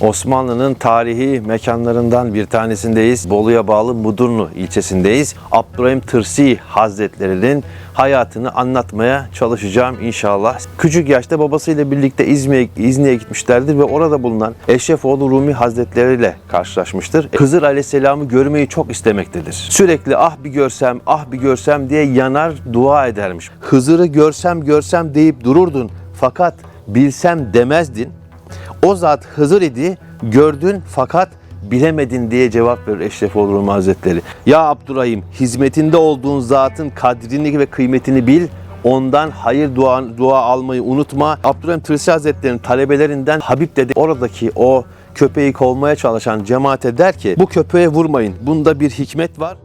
Osmanlı'nın tarihi mekanlarından bir tanesindeyiz. Bolu'ya bağlı Mudurnu ilçesindeyiz. Abdurrahim Tırsi Hazretleri'nin hayatını anlatmaya çalışacağım inşallah. Küçük yaşta babasıyla birlikte İzmir'e, İzni'ye gitmişlerdir ve orada bulunan Eşrefoğlu Rumi Hazretleri ile karşılaşmıştır. Hızır Aleyhisselam'ı görmeyi çok istemektedir. Sürekli ah bir görsem, ah bir görsem diye yanar dua edermiş. Hızır'ı görsem görsem deyip dururdun fakat bilsem demezdin. O zat Hızır idi, gördün fakat bilemedin diye cevap verir Eşrefoğlu Rumi Hazretleri. Ya Abdurrahim, hizmetinde olduğun zatın kadrini ve kıymetini bil, ondan hayır dua, dua almayı unutma. Abdurrahim Tırsi Hazretleri'nin talebelerinden Habib dedi oradaki o köpeği kovmaya çalışan cemaate der ki bu köpeğe vurmayın. Bunda bir hikmet var.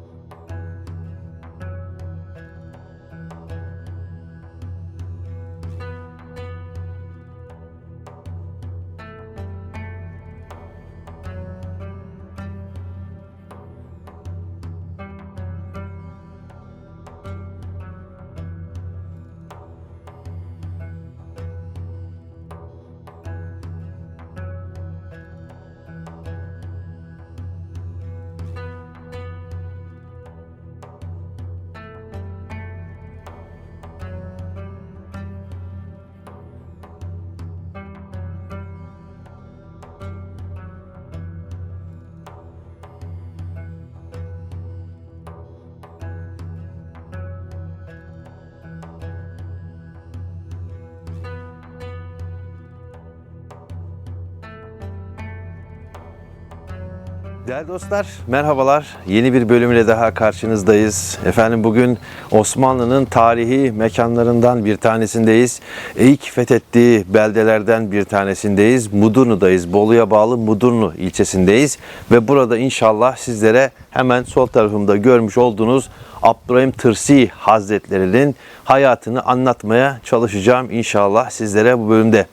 Değerli dostlar, merhabalar. Yeni bir bölümle daha karşınızdayız. Efendim bugün Osmanlı'nın tarihi mekanlarından bir tanesindeyiz. İlk fethettiği beldelerden bir tanesindeyiz. Mudurnu'dayız. Bolu'ya bağlı Mudurnu ilçesindeyiz. Ve burada inşallah sizlere hemen sol tarafımda görmüş olduğunuz Abdurrahim Tırsi Hazretleri'nin hayatını anlatmaya çalışacağım inşallah sizlere bu bölümde.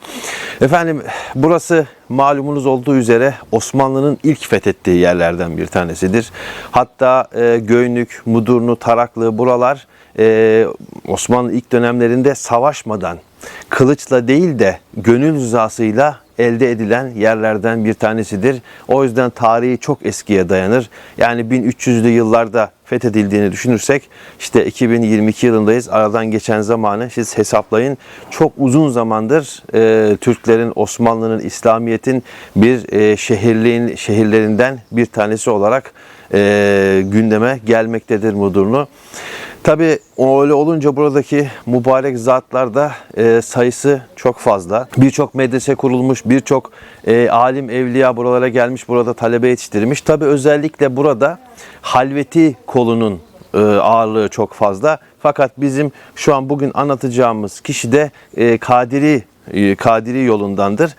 Efendim burası malumunuz olduğu üzere Osmanlı'nın ilk fethettiği yerlerden bir tanesidir. Hatta e, Göynük, Mudurnu, Taraklı buralar e, Osmanlı ilk dönemlerinde savaşmadan kılıçla değil de gönül rızasıyla elde edilen yerlerden bir tanesidir. O yüzden tarihi çok eskiye dayanır. Yani 1300'lü yıllarda fethedildiğini düşünürsek işte 2022 yılındayız. Aradan geçen zamanı siz hesaplayın. Çok uzun zamandır e, Türklerin, Osmanlı'nın, İslamiyet'in bir e, şehirliğin şehirlerinden bir tanesi olarak e, gündeme gelmektedir Mudurnu. Tabi öyle olunca buradaki mübarek zatlarda e, sayısı çok fazla. Birçok medrese kurulmuş, birçok e, alim evliya buralara gelmiş, burada talebe yetiştirmiş. Tabi özellikle burada halveti kolunun e, ağırlığı çok fazla. Fakat bizim şu an bugün anlatacağımız kişi de e, Kadiri e, Kadiri yolundandır.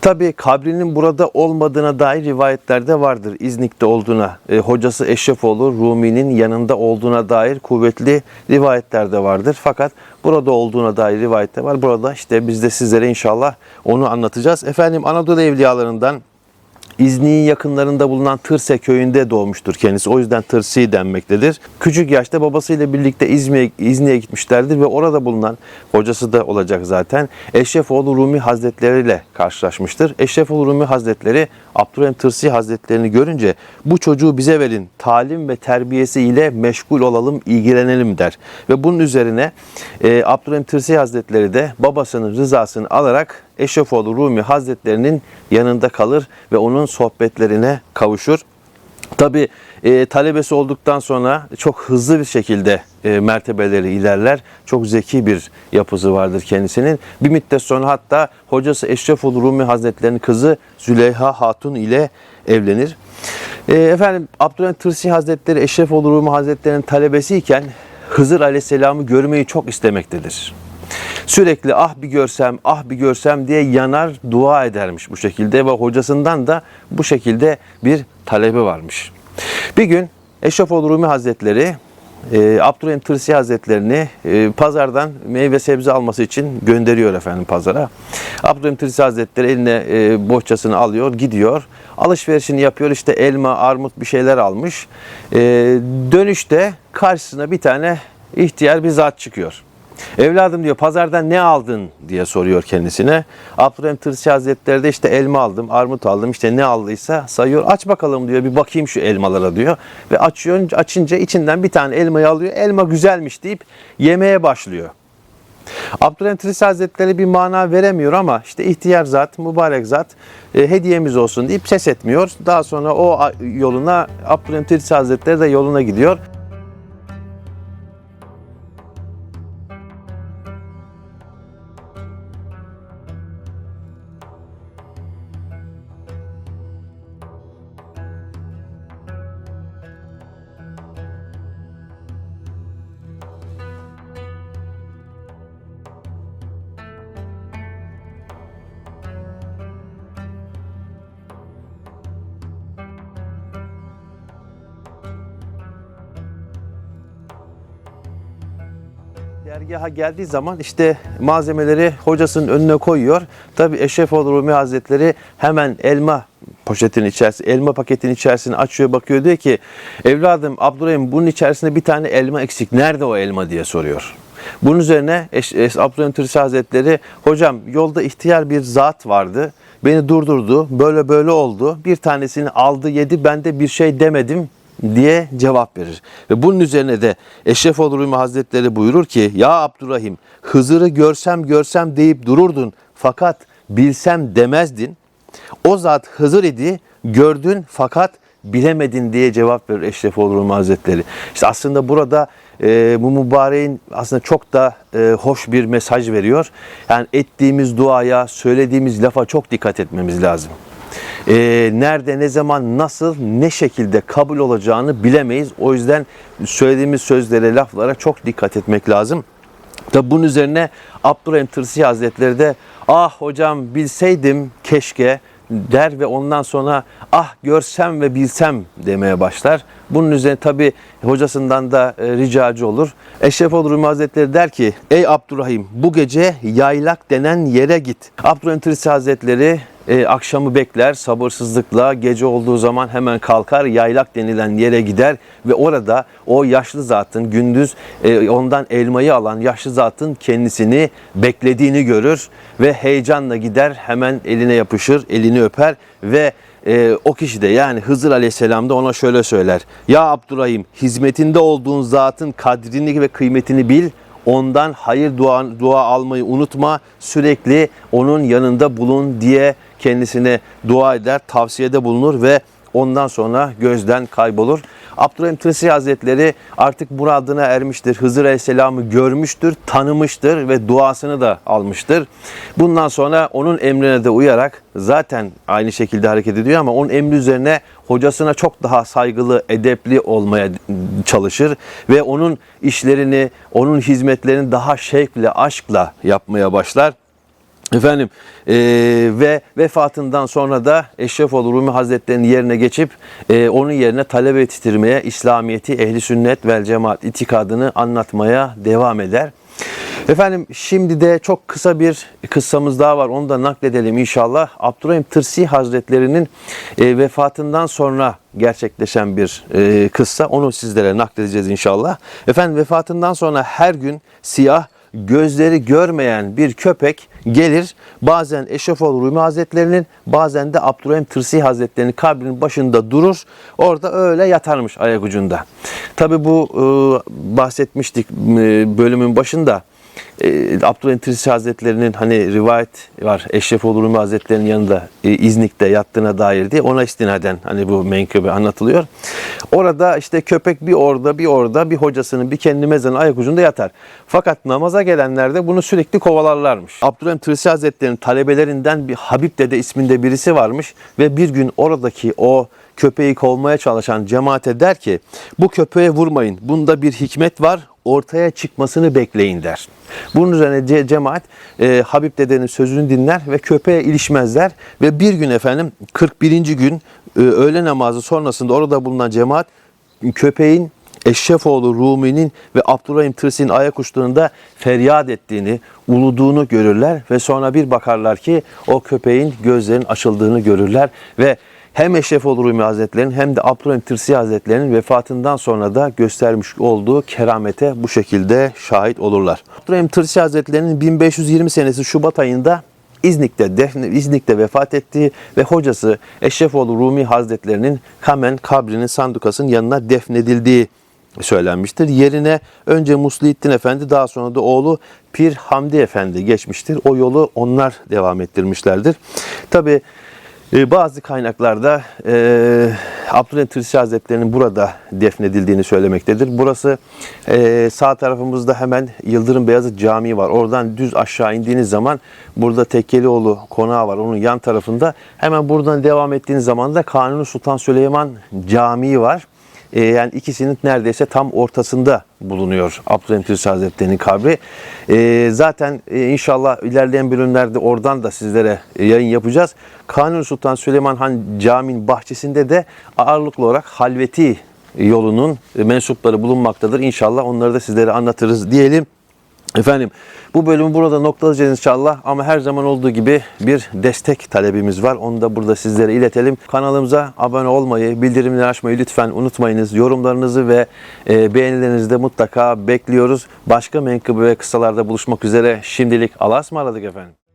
Tabi kabrinin burada olmadığına dair rivayetler de vardır. İznik'te olduğuna, e, hocası Eşrefoğlu Rumi'nin yanında olduğuna dair kuvvetli rivayetler de vardır. Fakat burada olduğuna dair rivayet de var. Burada işte biz de sizlere inşallah onu anlatacağız. Efendim Anadolu evliyalarından İznik'in yakınlarında bulunan Tırse köyünde doğmuştur kendisi. O yüzden Tırsi denmektedir. Küçük yaşta babasıyla birlikte İzmir'e, İznik'e gitmişlerdir ve orada bulunan hocası da olacak zaten Eşrefoğlu Rumi Hazretleri ile karşılaşmıştır. Eşrefoğlu Rumi Hazretleri Abdurrahim Tırsi Hazretlerini görünce bu çocuğu bize verin, talim ve terbiyesi ile meşgul olalım, ilgilenelim der. Ve bunun üzerine e, Abdurrahim Tırsi Hazretleri de babasının rızasını alarak Eşrefoğlu Rumi Hazretlerinin yanında kalır ve onun sohbetlerine kavuşur. Tabi e, talebesi olduktan sonra çok hızlı bir şekilde e, mertebeleri ilerler. Çok zeki bir yapısı vardır kendisinin. Bir müddet sonra hatta hocası Eşrefoğlu Rumi Hazretleri'nin kızı Züleyha Hatun ile evlenir. E, efendim Abdülhamit Tırsi Hazretleri Eşrefoğlu Rumi Hazretleri'nin talebesiyken Hızır Aleyhisselam'ı görmeyi çok istemektedir. Sürekli ah bir görsem, ah bir görsem diye yanar dua edermiş bu şekilde ve hocasından da bu şekilde bir talebi varmış. Bir gün Eşrefoğlu Rumi Hazretleri e, Abdurrahim Tırsi Hazretlerini e, pazardan meyve sebze alması için gönderiyor efendim pazara. Abdurrahim Tırsi Hazretleri eline e, bohçasını alıyor, gidiyor. Alışverişini yapıyor işte elma, armut bir şeyler almış. E, dönüşte karşısına bir tane ihtiyar bir zat çıkıyor. Evladım diyor pazardan ne aldın diye soruyor kendisine. Abdurrahim Tırsi Hazretleri de işte elma aldım, armut aldım işte ne aldıysa sayıyor. Aç bakalım diyor bir bakayım şu elmalara diyor. Ve açıyor, açınca içinden bir tane elmayı alıyor. Elma güzelmiş deyip yemeye başlıyor. Abdurrahim Tirsi Hazretleri bir mana veremiyor ama işte ihtiyar zat, mübarek zat e, hediyemiz olsun deyip ses etmiyor. Daha sonra o yoluna Abdurrahim Tirsi Hazretleri de yoluna gidiyor. Dergaha geldiği zaman işte malzemeleri hocasının önüne koyuyor. Tabi Eşrefoğlu Rumi Hazretleri hemen elma poşetinin içerisinde, elma paketinin içerisine açıyor bakıyor diyor ki evladım Abdurrahim bunun içerisinde bir tane elma eksik. Nerede o elma diye soruyor. Bunun üzerine Eş, Eş, Abdurrahim Tırsi Hazretleri hocam yolda ihtiyar bir zat vardı. Beni durdurdu. Böyle böyle oldu. Bir tanesini aldı yedi. Ben de bir şey demedim diye cevap verir. Ve bunun üzerine de Eşrefoğlu Rumi Hazretleri buyurur ki Ya Abdurrahim Hızır'ı görsem görsem deyip dururdun fakat bilsem demezdin. O zat Hızır idi gördün fakat bilemedin diye cevap verir Eşrefoğlu Rumi Hazretleri. İşte aslında burada e, bu mübareğin aslında çok da e, hoş bir mesaj veriyor. Yani ettiğimiz duaya, söylediğimiz lafa çok dikkat etmemiz lazım e, nerede, ne zaman, nasıl, ne şekilde kabul olacağını bilemeyiz. O yüzden söylediğimiz sözlere, laflara çok dikkat etmek lazım. Tabi bunun üzerine Abdurrahim Tırsi Hazretleri de ah hocam bilseydim keşke der ve ondan sonra ah görsem ve bilsem demeye başlar. Bunun üzerine tabi hocasından da e, ricacı olur. Eşrefoğlu Rumi Hazretleri der ki ey Abdurrahim bu gece yaylak denen yere git. Abdurrahim Tırsi Hazretleri e, akşamı bekler sabırsızlıkla gece olduğu zaman hemen kalkar yaylak denilen yere gider ve orada o yaşlı zatın gündüz e, ondan elmayı alan yaşlı zatın kendisini beklediğini görür ve heyecanla gider hemen eline yapışır elini öper ve e, o kişi de yani Hızır Aleyhisselam da ona şöyle söyler. Ya Abdurrahim hizmetinde olduğun zatın kadrini ve kıymetini bil ondan hayır dua, dua almayı unutma. Sürekli onun yanında bulun diye kendisine dua eder, tavsiyede bulunur ve ondan sonra gözden kaybolur. Abdurrahim Tırsi Hazretleri artık muradına ermiştir. Hızır Aleyhisselam'ı görmüştür, tanımıştır ve duasını da almıştır. Bundan sonra onun emrine de uyarak zaten aynı şekilde hareket ediyor ama onun emri üzerine hocasına çok daha saygılı, edepli olmaya çalışır ve onun işlerini, onun hizmetlerini daha şevkle, aşkla yapmaya başlar. Efendim eee, ve vefatından sonra da Eşrefoğlu Rumi Hazretleri'nin yerine geçip eee, onun yerine talebe yetiştirmeye, İslamiyet'i, ehli sünnet vel cemaat itikadını anlatmaya devam eder. Efendim şimdi de çok kısa bir kıssamız daha var. Onu da nakledelim inşallah. Abdurrahim Tırsi Hazretleri'nin e, vefatından sonra gerçekleşen bir e, kıssa. Onu sizlere nakledeceğiz inşallah. Efendim vefatından sonra her gün siyah gözleri görmeyen bir köpek gelir bazen Eşrefoğlu Rumi Hazretlerinin bazen de Abdurrahim Tırsi Hazretlerinin kabrinin başında durur. Orada öyle yatarmış ayak ucunda. Tabi bu e, bahsetmiştik e, bölümün başında. E, Tirsi Hazretleri'nin hani rivayet var. Eşrefoğlu Rumi Hazretleri'nin yanında e, İznik'te yattığına dair diye ona istinaden hani bu menkıbe anlatılıyor. Orada işte köpek bir orada bir orada bir hocasının bir kendi mezarının ayak ucunda yatar. Fakat namaza gelenler de bunu sürekli kovalarlarmış. Abdurrahim Tirsi Hazretleri'nin talebelerinden bir Habib Dede isminde birisi varmış ve bir gün oradaki o köpeği kovmaya çalışan cemaate der ki bu köpeğe vurmayın. Bunda bir hikmet var. Ortaya çıkmasını bekleyin der. Bunun üzerine ce- cemaat e, Habib dedenin sözünü dinler ve köpeğe ilişmezler. Ve bir gün efendim 41. gün e, öğle namazı sonrasında orada bulunan cemaat köpeğin Eşrefoğlu Rumi'nin ve Abdurrahim Tırsi'nin ayak uçlarında feryat ettiğini, uluduğunu görürler ve sonra bir bakarlar ki o köpeğin gözlerinin açıldığını görürler ve hem Eşrefoğlu Rumi Hazretleri'nin hem de Abdülhamit Tırsi Hazretleri'nin vefatından sonra da göstermiş olduğu keramete bu şekilde şahit olurlar. Abdülhamit Tırsi Hazretleri'nin 1520 senesi Şubat ayında İznik'te defne, İznik'te vefat ettiği ve hocası Eşrefoğlu Rumi Hazretlerinin Kamen kabrinin sandukasının yanına defnedildiği söylenmiştir. Yerine önce Muslihattin Efendi daha sonra da oğlu Pir Hamdi Efendi geçmiştir. O yolu onlar devam ettirmişlerdir. Tabi bazı kaynaklarda e, Abdülhamit Tirsi Hazretleri'nin burada defnedildiğini söylemektedir. Burası e, sağ tarafımızda hemen Yıldırım Beyazıt Camii var. Oradan düz aşağı indiğiniz zaman burada Tekkelioğlu konağı var. Onun yan tarafında hemen buradan devam ettiğiniz zaman da Kanuni Sultan Süleyman Camii var. E, yani ikisinin neredeyse tam ortasında bulunuyor Abdülhamit Hazretleri'nin kabri. E, zaten e, inşallah ilerleyen bölümlerde oradan da sizlere e, yayın yapacağız. Kanuni Sultan Süleyman Han Camii'nin bahçesinde de ağırlıklı olarak halveti yolunun e, mensupları bulunmaktadır. İnşallah onları da sizlere anlatırız diyelim. Efendim bu bölümü burada noktalayacağız inşallah ama her zaman olduğu gibi bir destek talebimiz var. Onu da burada sizlere iletelim. Kanalımıza abone olmayı, bildirimleri açmayı lütfen unutmayınız. Yorumlarınızı ve e, beğenilerinizi de mutlaka bekliyoruz. Başka menkıbe ve kısalarda buluşmak üzere. Şimdilik Allah'a ısmarladık efendim.